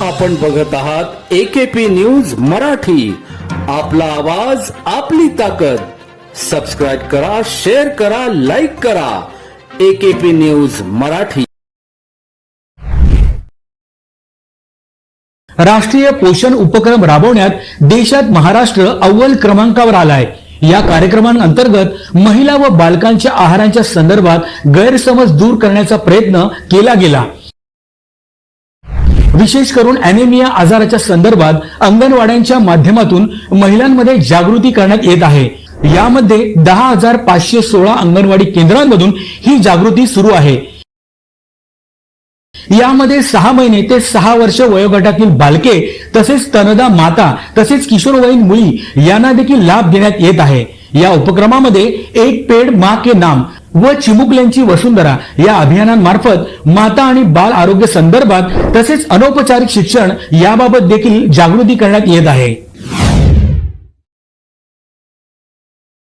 आपण बघत आहात एकेपी न्यूज मराठी. आपला आवाज आपली ताकद. सबस्क्राईब करा शेअर करा लाईक करा. AKP news Marathi. राष्ट्रीय पोषण उपक्रम राबवण्यात देशात महाराष्ट्र अव्वल क्रमांकावर आलाय. या कार्यक्रमांतर्गत महिला व बालकांच्या आहारांच्या संदर्भात गैरसमज दूर करण्याचा प्रयत्न केला गेला. विशेष करून अॅनेमिया आजाराच्या संदर्भात अंगणवाड्यांच्या माध्यमातून महिलांमध्ये जागृती करण्यात येत आहे. यामध्ये दहा हजार पाचशे सोळा अंगणवाडी केंद्रांमधून ही जागृती सुरू आहे. यामध्ये सहा महिने ते सहा वर्ष वयोगटातील बालके तसेच तनदा माता तसेच किशोरवयीन मुली यांना देखील लाभ देण्यात येत आहे. या उपक्रमामध्ये एक पेड मा के नाम व चिमुकल्यांची वसुंधरा या अभियानांमार्फत माता आणि बाल आरोग्य संदर्भात तसेच अनौपचारिक शिक्षण याबाबत देखील जागृती करण्यात येत आहे.